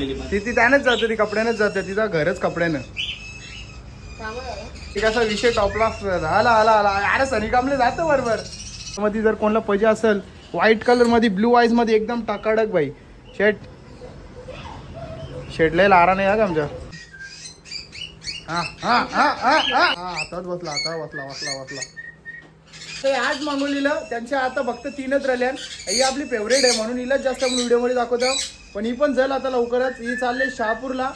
पण. ती ती त्यानेच जाते ती कपड्यानेच जाते तिचा घरच कपड्यानं. एक असा विषय टॉपला आला आला आला. अरे सनी कामले जातं बरोबर मध्ये जर कोणाला पाहिजे असेल व्हाईट कलरमध्ये ब्लू आईजमध्ये एकदम टाकाडक बाई. शेट. शेटला लारा नाही हा का आमच्या? हा हा हा हा हा. हा, हातात बसला हातात बसला बसला बसला. ते आज मागवलेलं त्यांच्या आता फक्त तीनच राहिल्या ही आपली फेवरेट आहे म्हणून हिलाच जास्त आपण व्हिडिओमध्ये दाखवतो. पण ही पण जाईल आता लवकरच. ही चालले शहापूरला.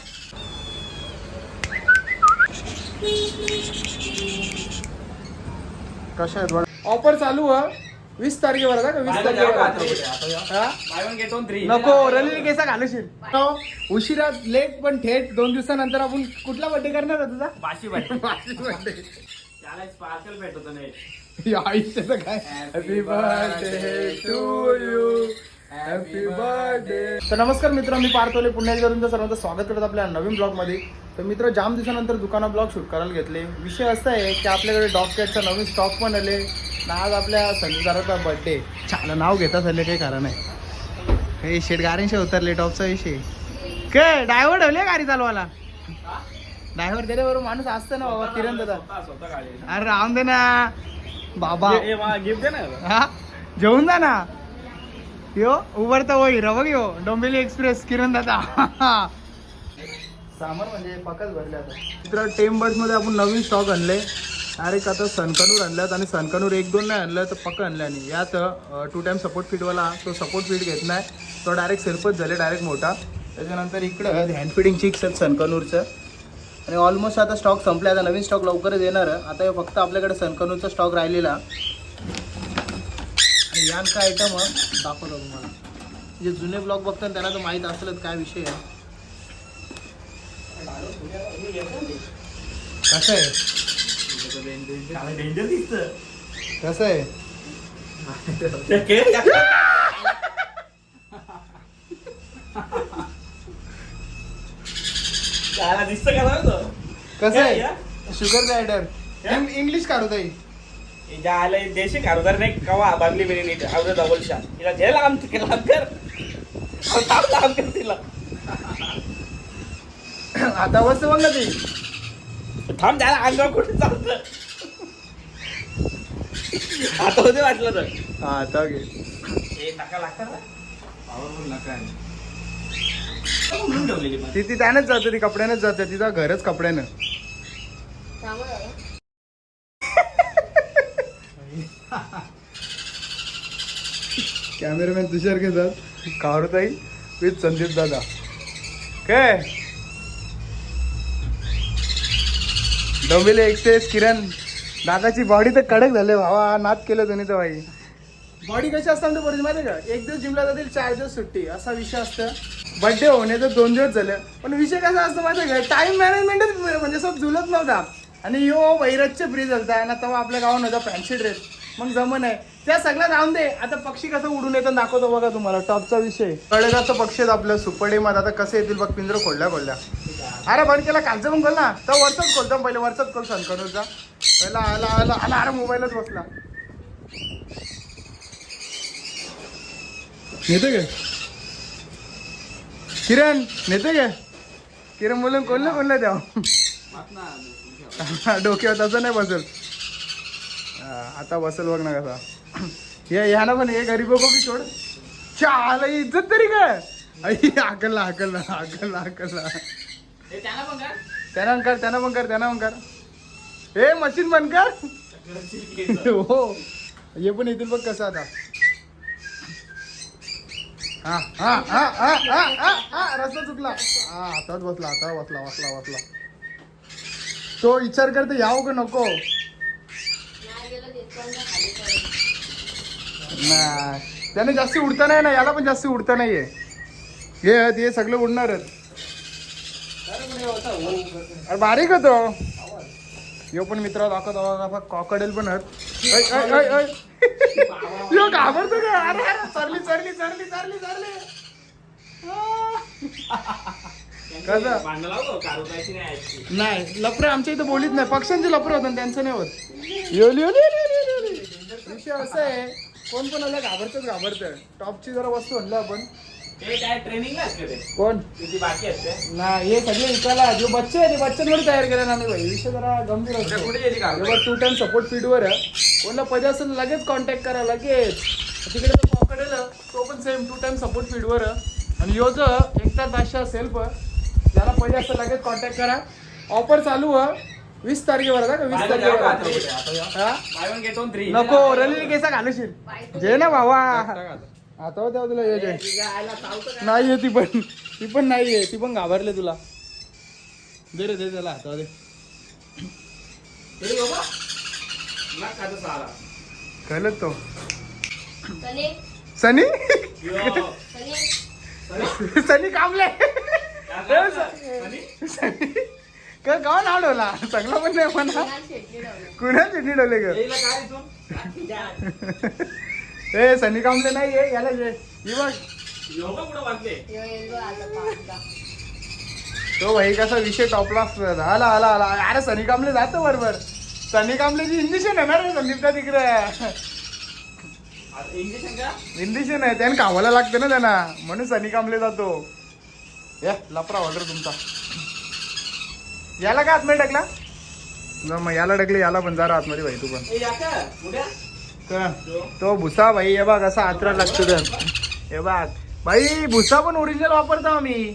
कशा आहेत? ऑफर चालू आहे वीस तारखेवर का? वीस तारखेवर. नको रली केसा घालशील. हो, उशिरा लेट पण थेट दोन दिवसानंतर आपण कुठला बर्थडे करणार आहे तुझा? बाशी बर्थडे आयुष्याचं काय? Happy birthday to you happy birthday तर नमस्कार मित्र मी पार्थोले पुन्हा एकदा तुमचं सर्वांचं स्वागत करत आपल्या नवीन ब्लॉगमध्ये तर मित्र जाम दिवसानंतर दुकाना ब्लॉग शूट करायला घेतले. विषय असा आहे की आपल्याकडे डॉग कॅटचा नवीन स्टॉक पण आले. ना आज आपल्या संगीताराचा बर्थडे छान नाव घेता झाले काही कारण आहे हे शेट गारेंशी उतरले टॉपचा विषय. काय ड्रायव्हर ठेवले गाडी चालवायला? ड्रायव्हर दिले बरोबर माणूस असतं ना बाबा किरण दादा. अरे राहून दे ना. बाबा. गिफ्ट दे ना. हा? जेवून जा ना. यो उभरता होई रवग यो डोंबिवली एक्सप्रेस किरण दादा. सामान म्हणजे पकच भरले आता. मित्र टेम बर्ड्समध्ये आपण नवीन स्टॉक आणले. डायरेक्ट आता सनकनूर आणल्यात आणि सनकनूर एक दोन नाही आणलं तर पक्क आणलं आणि यात टू टाइम सपोर्ट फीडवाला तो सपोर्ट फीड घेत नाही. तो डायरेक्ट सेल्फच झाले डायरेक्ट मोठा. त्याच्यानंतर इकडं हँड फिडिंग चिक्स आहेत सनकनूरचं. आणि ऑलमोस्ट आता स्टॉक संपला आता नवीन स्टॉक लवकरच येणार. आता हे फक्त आपल्याकडे सनकनूरचा स्टॉक राहिलेला. आणि यांचा आयटम दाखवतो तुम्हाला. जे जुने ब्लॉग बघतात त्यांना तर माहीत असेलच काय विषय आहे. कसं आहे? कसं आहे? कसं आहे. Sugar rider. इंग्लिश काढू ताई. ज्या आले देशी कारोबार नाही कवा बांधली बिनी नीट. आवडत डबल शा तिला जे लांब कर. लांब कर तिला. आता वस्तू बघ ना ती. थांब त्याला अंगावर कुठे चालत? आता होते वाटलं तर. हा आता घे. हे टाका लागतात ना? पावरफुल नका ती ती त्यानेच जाते ती कपड्यानेच जाते तिचा घरच कपड्यानं. कॅमेरामॅन तुषार घेतात. कावरताई विथ संदीप दादा. काय डोंबिवली एक्सप्रेस किरण. दादाची बॉडी तर कडक झाले भावा. नाद केलं तुम्ही तर भाई. बॉडी कशी असतात ते बरोबर माहिती का? एक दिवस जिमला जातील चार दिवस सुट्टी. असा विषय असतं. बर्थडे होण्याचं दोन दिवस झालं. पण विषय कसा असतो माहिती का? टाइम मॅनेजमेंटच म्हणजे असं जुलत नव्हता. आणि यो वैरतचे फ्री झालता आणि तेव्हा आपल्या गावात होता फॅन्सी ड्रेस मग जमन आहे. त्या सगळ्या राहून दे. आता पक्षी कसं उडून येतं दाखवतो बघा तुम्हाला. टॉपचा विषय. कळेगाचं पक्षी आहेत आपलं सुपरडेमात आता कसे येतील बघ पिंजरं खोलल्या खोलल्या. अरे बंद केला कालचं पण खोल ना. तर वरचाच खोलतो पहिले वरचाच खोल सनकनूरचा. पहिला आला आला आला. अरे मोबाईलच बसला. नेते गे. किरण नेते गे. किरण बोलून कोणला कोणला द्या डोक्यावर तसं नाही बसल. आता बसल बघ ना कसा. हे ह्यानं पण हे गरीब बी सोड. चाल इज्जत तरी काय? आई हाकलला हाकलला हे त्याला पण त्यांना पण कर त्यांना पण कर त्यांना पण कर. हे मशीन बंद कर. हो. हे पण येतील बघ कसं आता. हा हा हा हा हा हा हा रस्ता चुकला. हा हातात बसला हातात बसला बसला बसला. तो विचार करते याव का नको? नाही. त्याने जास्त उडता नाही ना याला पण जास्त उडता नाहीये. हे हे सगळं उडणारच अरे बारीक होतो यो पण मित्र दाखवतो बघा कॉकडेल पण यो घाबरतो का? अरे अरे, चरली चरली चरली चरली चरली. कसं? नाही लपरे आमच्या इथं बोलीत नाही. पक्ष्यांचे लपरे होतात त्यांचं नाही होत. योली योली. विषय असं आहे कोण पण आलं घाबरतच घाबरतं टॉपची जरा वस्तू आणलं आपण. हे काय ट्रेनिंग असते ते? कोण? किती बाकी असते? ना हे सगळे विकायला जो बच्चे आहे ते बच्चांवर तयार केलं ना भाई. विषय जरा गंभीर असतो. कुठे गेली का टू टाइम सपोर्ट फीडवर कोणाला पाहिजे असेल लगेच कॉन्टॅक्ट करा लगेच. तिकडे तो पॉकेट तो पण सेम टू टाइम सपोर्ट फीडवर आणि यो जो एकतर दाशा सेल्फ ज्याला पाहिजे असेल लगेच कॉन्टॅक्ट करा. ऑफर चालू ह वीस तारखेवर का? वीस तारखेवर हा? थ्री नको रली केसा घालशील. जे ना भावा. आता हो तेव्हा तुला ये जे नाही आहे ती पण. ती पण नाही आहे. ती पण घाबरले तुला. दे रे दे त्याला हातावर दे. कळलं तो. सनी? सनी? यो. सनी? कामले सनी? का गाव नाव ठेवला चांगला पण नाही म्हणा. कुणाल चिठी ठेवले ग? ए सनी कामले नाही याला ही बघ. यो येलो आता पाचला. तो भाई कसा विषय टॉपला आला आला आला. अरे सनी कांबळे जातो बरोबर. सनी कांबळेची इंजेक्शन आहे ना रे संदीपचा तिकडे? इंजेक्शन आहे त्याने कामाला लागते ना त्यांना. म्हणून सनी कांबळे जातो. या लपरा ऑर्डर तुमचा. याला का आतमध्ये टाकला? न मग याला टाकले याला पण जरा आतमध्ये भाई तू पण. तो भुसा भाई हे बघ असा आत्रा लागतो तर. हे बघ. भाई भुसा पण ओरिजिनल वापरतो आम्ही.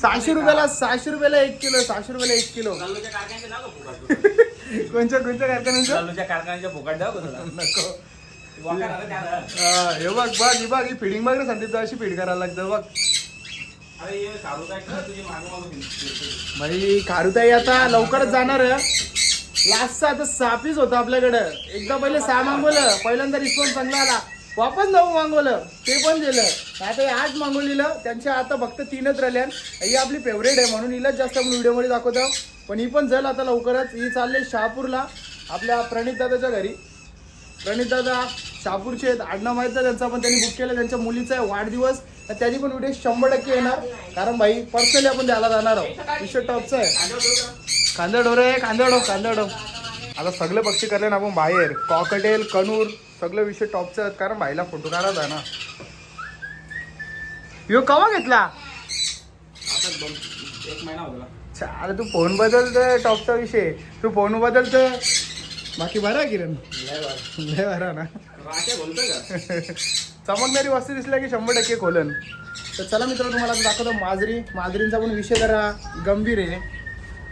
सहाशे रुपयाला सहाशे रुपयाला एक किलो सहाशे रुपयाला एक किलो? कोणच्या कोणच्या कारखान्याचं? चालूच्या कारखान्याच्या फुकट तुला. नको. हा, बघ बघ ही बघ ही फिडिंग बघ रे संदीप अशी फीड करायला लागतं बघ. भाई खारुताई आता लवकरच जाणार लास्टचा आता सापीच होता आपल्याकडं. एकदा पहिले सहा मागवलं पहिल्यांदा रिस्पॉन्स चांगला आला. वापस नऊ मागवलं ते पण दिलं. आता आज आठ मागवलेलं त्यांच्या आता फक्त तीनच राहिल्या ही आपली फेवरेट आहे म्हणून हिलाच जास्त आपण व्हिडिओमध्ये दाखवतो पण ही पण जल आता लवकरच. ही चालले शहापूरला आपल्या प्रणित दादाच्या घरी. प्रणित दादा शहापूरचे आहेत. आडनाव माहीत त्यांचा पण त्यांनी बुक केलं. त्यांच्या मुलीचा आहे वाढदिवस. तर त्याची पण व्हिडिओ शंभर टक्के येणार. कारण भाई पर्सनली आपण द्यायला जाणार आहोत. विषय टॉपचा आहे. कांदा? कांदडो रे कांदडो कांदडो आता सगळे पक्षी करले ना आपण बाहेर. कॉकटेल कनूर सगळे विषय टॉपचे आहेत. कारण भाईला फोटो काढायचा आहे ना. यो कवा घेतला? एक महिना होता अरे तू फोन बदलतोय टॉपचा विषय. तू फोन बदलतोय. बाकी बरा आहे किरण? लय बरा. ना. चमकणारी वस्तू दिसल्या की शंभर टक्के खोलन. तर चला मित्र तुम्हाला दाखवतो माजरी. माजरींचा पण विषय जरा गंभीर आहे.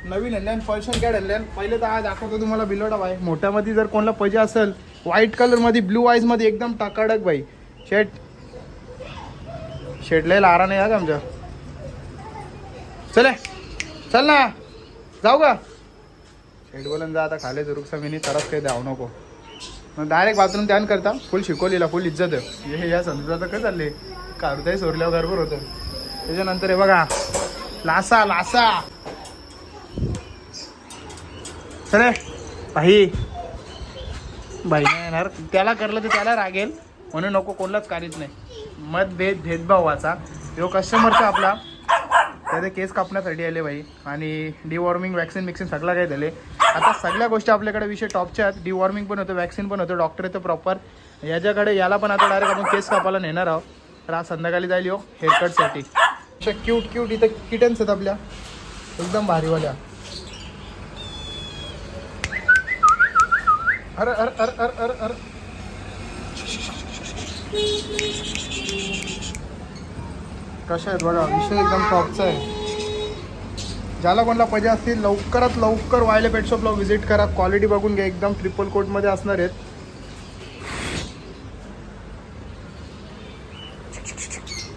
नवीन हल्ल्यान फॉल्शन कॅड हल्ल्यान. पहिले तर आज दाखवतो तुम्हाला बिलोडा बाई. मोठ्यामध्ये जर कोणाला पाहिजे असेल व्हाईट कलरमध्ये ब्लू आईजमध्ये एकदम टाकाडक बाई. शेट. शेट लय लारा नाही आज आमच्या. चले चल ना. जाऊ का? शेट बोलन जा आता खाले जरुकसा मी तरच काही द्यावं नको. मग डायरेक्ट बाथरूम त्यान करता. फुल शिकवलेला फुल इज्जत. आहे हे या संदर्भात काय चालले कारुताई सोरल्यावर गरबर होतं. त्याच्यानंतर हे बघा. लासा लासा. अरे भाई. भाई नाही येणार. त्याला करलं तर त्याला रागेल. म्हणून नको कोणलाच काढीत नाही. मतभेद भेदभाव वाचा. जो कस्टमरचा आपला. त्याचे केस कापण्यासाठी आले भाई. आणि डिवॉर्मिंग वॅक्सिन मिक्सिन सगळं काही झाले. आता सगळ्या गोष्टी आपल्याकडे विषय टॉपच्या आहेत. डिवॉर्मिंग पण होतं वॅक्सिन पण होतं डॉक्टर येतं प्रॉपर याच्याकडे याला पण आता डायरेक्ट आपण केस कापायला नेणार आहोत. तर आज संध्याकाळी जाईल हो हेअरकटसाठी अशा क्यूट क्यूट इथं किटन्स आहेत आपल्या. एकदम भारीवाल्या. अरे अरे अरे अरे अरे अरे. कशा आहेत बघा विषय एकदम टॉपचा आहे. ज्याला कोणाला पाहिजे असतील लवकरात लवकर वायले पेट शॉपला व्हिजिट करा. क्वालिटी बघून घ्या एकदम ट्रिपल कोटमध्ये असणार आहेत.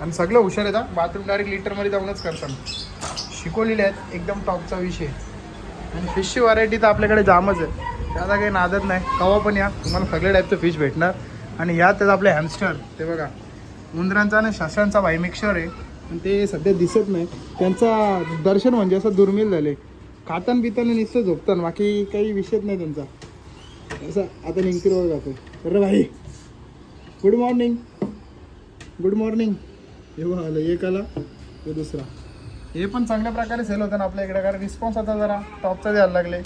आणि सगळं हुशार आहेत बाथरूम डायरेक्ट लिटरमध्ये जाऊनच करतात. शिकवलेले आहेत एकदम टॉपचा विषय. आणि फिशची व्हरायटी तर आपल्याकडे जामच आहे. त्याला काही नादत नाही. कवा पण या. तुम्हाला सगळ्या टाईपचं फिश भेटणार. आणि या त्याचं आपले हॅमस्टर ते बघा. उंदरांचा आणि शास्त्रांचा वाईमिक्षर मिक्सर आहे. आणि ते सध्या दिसत नाही. त्यांचा दर्शन म्हणजे असं दुर्मिळ झाले. खातान पिताना नुसतं झोपताना. बाकी काही विषयच नाही त्यांचा. असं आता निघतील जातो अरे भाई गुड मॉर्निंग गुड मॉर्निंग एवढं आलं. एक आला ते दुसरा. हे पण चांगल्या प्रकारे सेल होतं ना आपल्या इकडे. कारण रिस्पॉन्स आता जरा टॉपचा द्यायला लागले.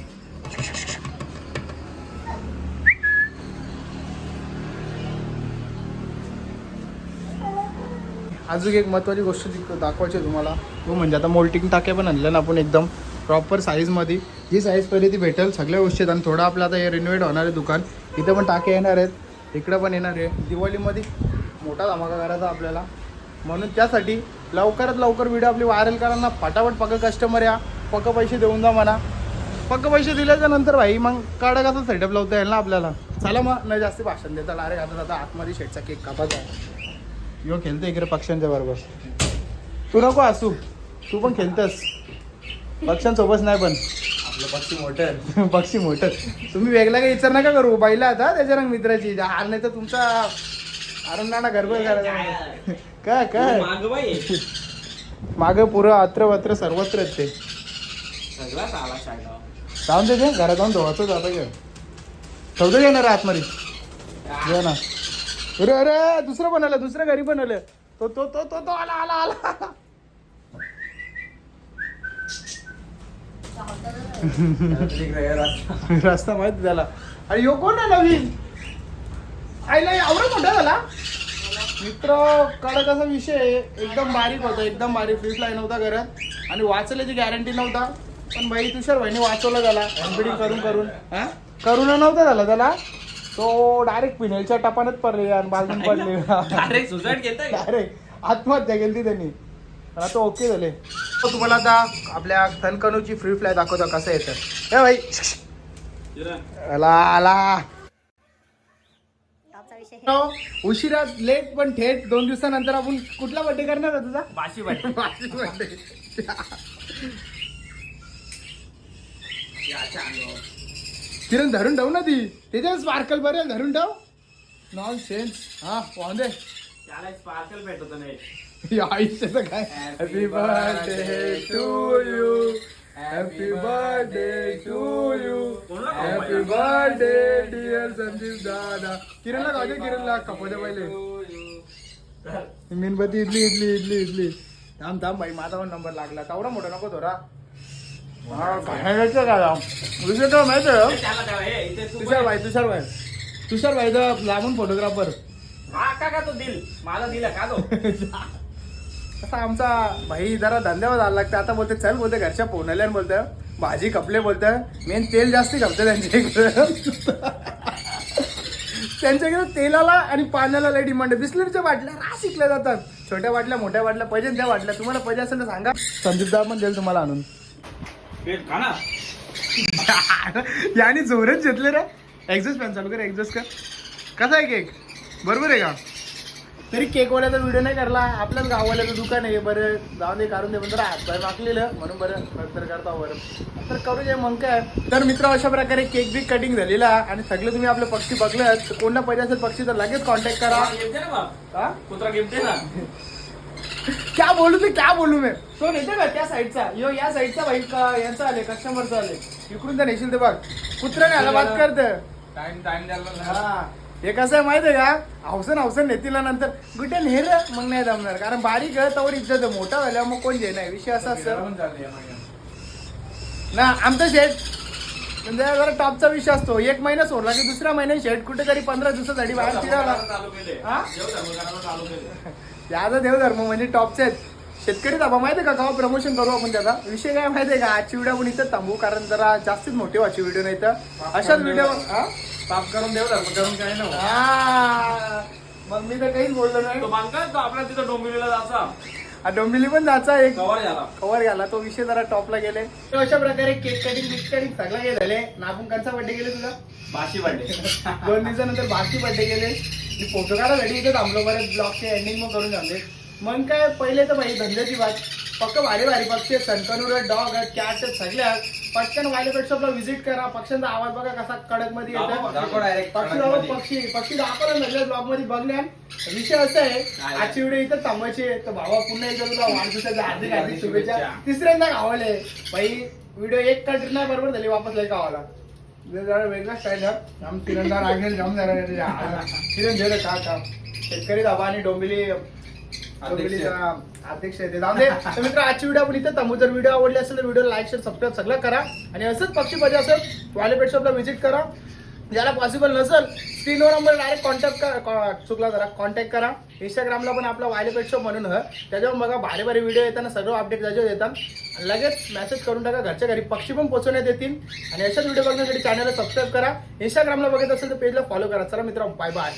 अजून एक महत्त्वाची गोष्ट दाखवायची आहे तुम्हाला तो म्हणजे आता मोल्टिंग टाके पण आणलं ना आपण एकदम प्रॉपर साईजमध्ये जी साईज पहिले ती भेटेल सगळ्या गोष्टी आहेत आणि थोडं आपलं आता हे रिनोवेट होणार आहे दुकान. इथं पण टाके येणार आहेत इकडं पण येणार आहे. दिवाळीमध्ये मोठा धमाका करायचा आपल्याला. म्हणून त्यासाठी लवकरात लवकर व्हिडिओ आपली व्हायरल करा ना फटाफट पक्क कस्टमर या. पक्क पैसे देऊन जा म्हणा. पक्क पैसे दिल्याच्या नंतर भाई मग काढा कसं सेटअप लावता येईल ना आपल्याला. चला मग न जास्त भाषण देता डायरेक्ट आता आता आतमध्ये शेटचा केक कापायचा आहे. यो खेळतो इकडे पक्ष्यांच्या बरोबर. तू नको असू तू पण खेळतस. पक्ष्यांसोबत नाही पण. आपलं पक्षी मोठं पक्षी मोठं. तुम्ही वेगळा काही विचार नका करू. बाईला आता त्याच्या रंग मित्राची. हार नाही तर तुमचा आरंगाना गरबड करायचा काय काय? माग पुरं अत्र वत्र सर्वत्र आहेत ते. सगळा साला शाळा जाऊन दे घरात जाऊन धुवाचं जाता घे. ठेवतो घेणार आतमध्ये. घे ना. अरे अरे दुसरं पण आलं दुसरं घरी पण आलं तो तो तो तो तो आला आला आला. रस्ता माहीत झाला अरे यो कोण आहे नवीन? आईला एवढा मोठा झाला मित्र कडक असा विषय एकदम बारीक होता एकदम बारीक. फ्रीज लाईन नव्हता घरात. आणि वाचल्याची गॅरंटी नव्हता. पण भाई तुषार भाईने वाचवलं त्याला. एम्बिडिंग करून करून. हा? करून नव्हता झाला त्याला. तो डायरेक्ट पिनेलच्या टपानच पडले आणि बाजून पडले. डायरेक्ट सुसाईड घेताय डायरेक्ट आत्महत्या केली त्यांनी. पण आता ओके झाले. तो तुम्हाला आता आपल्या धनकणूची फ्री फ्लाय दाखवतो कसं येतं. हे भाई. आला आला. तो उशिरा लेट पण थेट दोन दिवसानंतर आपण कुठला बर्थडे करणार तुझा? बाशी birthday. किरण धरून ठेव ना ती. त्याच्यात स्पार्कल बरेल धरून ठेव नॉन सेन्स हा वांदे. त्याला स्पार्कल भेटत नाही आयुष्याचं काय? Happy birthday to you happy birthday to you happy birthday dear Sandeep दादा. किरणला गावते किरणला. कपोद्या पहिले. मेणबत्ती इडली इडली इडली इडली. थांब थांब भाई माझा पण नंबर लागला. तेवढा मोठा नको थोडा काय काय माहिती आहे तुषार भाई तुषार भाई. तुषार भाई तर लांबून फोटोग्राफर हा का का तो दिल? माझा दिल का तो? असा आमचा भाई जरा धंद्यावर आला लागतं आता बोलते चल बोलते घरच्या पोहण्याल्यान बोलतं भाजी कपले बोलतं मेन तेल जास्ती खपतं त्यांच्या इकडं. त्यांच्या इकडे तेलाला आणि पाण्याला लय डिमांड आहे. बिस्लरीच्या बाटल्या रास शिकल्या जातात. छोट्या बाटल्या मोठ्या बाटल्या पाहिजे त्या बाटल्या. तुम्हाला पाहिजे असेल तर सांगा. संदीप दा पण देईल तुम्हाला आणून. पेट खा ना. याने जोरच घेतले रे. एक्झॉस्ट फॅन चालू कर एक्झॉस्ट कर. कसा आहे केक बरोबर आहे का? तरी केकवाल्याचा व्हिडिओ नाही करला. आपल्याच गाववाल्याचं दुकान आहे. बरं जाऊन दे काढून दे. हातपाय मागलेलं. म्हणून बरं नंतर करता बरं तर करू दे मग काय. तर मित्र अशा प्रकारे केक बी कटिंग झालेला आणि सगळे तुम्ही आपले पक्षी बघलेत. तर कोणता पाहिजे असेल पक्षी तर लगेच कॉन्टॅक्ट करा? कुत्रा गिफ्ट दे ना. क्या बोलू ते क्या बोलू मी? तो नेते का त्या साईडचा? यो या साईडचा भाई का यांचा आले कस्टमरचा आले इकडून तर नेशील ते बघ. कुत्र्याने आला बात करत टाइम टाइम द्यायला हा. हे कसं आहे माहितीये का? हौसन हौसन नेतील नंतर कुठे नेर मग नाही जमणार. कारण बारीक आहे तवर इज्जत आहे. मोठा झाल्यावर मग कोण जे नाही विषय असा असतो. ना आमचं शेट म्हणजे जरा टॉपचा विषय असतो. एक महिना सोडला की दुसऱ्या महिन्यात शेट कुठेतरी पंधरा दिवसासाठी बाहेर फिरायला चालू केले. हा? देव धर्म करायला चालू केले. याचा देवधर्म म्हणजे टॉपचे आहेत. शेतकरी दाबा माहितीये का? प्रमोशन करू आपण त्याचा. विषय काय माहितीये का? आजची व्हिडिओ आपण इथं थांबू कारण जरा जास्तीच मोठी व्हायची व्हिडिओ नाही तर. अशाच व्हिडिओ पाप करून देव धर्म करून काय ना मग मी तर काहीच बोललो नाही. तो बांका तो आपला तिथं डोंबिवलीला जायचा. हा डोंबिवली पण जायचा एक. कवर झाला कव्हर घाला तो विषय जरा टॉपला गेले. तर अशा प्रकारे केक कटिंग केक कटिंग सगळं हे झाले. ना आपण कंचा बड्डे गेले तुझा? बाशी वाटते दोन दिवसानंतर बाकी बड्डे गेले. मी फोटो काढा घडी इथे थांबलो बरं ब्लॉगचे एंडिंग मग करून थांबले मग काय पहिले तर भाई धंद्याची बात. पक्क भारी भारी पक्षी आहेत सनकनूर आहेत डॉग आहेत कॅट आहेत सगळे आहेत पटकन वायले पेट शॉपला व्हिजिट करा पक्ष्यांचा आवाज बघा कसा कडकमध्ये direct येतो पक्षी कडकमध्ये. दाखव, पक्षी. पक्षी दाखवला नसल्या ब्लॉगमध्ये बघल्या विषय असा आहे? आजची व्हिडिओ इथं थांबायची आहे. तर भावा पुन्हा एकदा तुला वाढदिवसाच्या हार्दिक हार्दिक शुभेच्छा. तिसऱ्यांदा गावाले भाई व्हिडिओ एक कट नाही बरोबर झाली वापस लय गावाला. जरा वेगळा स्टाईल आहे. आम तिरंदार आगेल जाम जरा किरण झेल का का शेतकरी दाबा आणि डोंबिवलीचा अध्यक्ष. आहे ते जाऊ दे. तर मित्र आजची व्हिडिओ आपण इथे थांबू. जर व्हिडिओ आवडली असेल तर व्हिडिओ लाईक शेअर सबस्क्राईब सगळं करा. आणि असंच पक्षी पाहिजे असेल वाले पेट शॉपला व्हिजिट करा. ज्याला पॉसिबल नसेल स्क्रीनवर नंबर डायरेक्ट कॉन्टॅक्ट करा चुकला जरा कॉन्टॅक्ट करा. इंस्टाग्रामला पण आपला वायलेपेट शो म्हणून ह. त्याच्यावर बघा भारी भारी व्हिडिओ येताना सर्व अपडेट त्याच्यावर येतात. आणि लगेच मेसेज करून टाका घरच्या घरी. पक्षी पण पोहोचवण्यात येतील. आणि अशाच व्हिडिओ बघण्यासाठी चॅनलला सबस्क्राईब करा. इंस्टाग्रामला बघत असेल तर पेजला फॉलो करा. चला मित्रांनो बाय बाय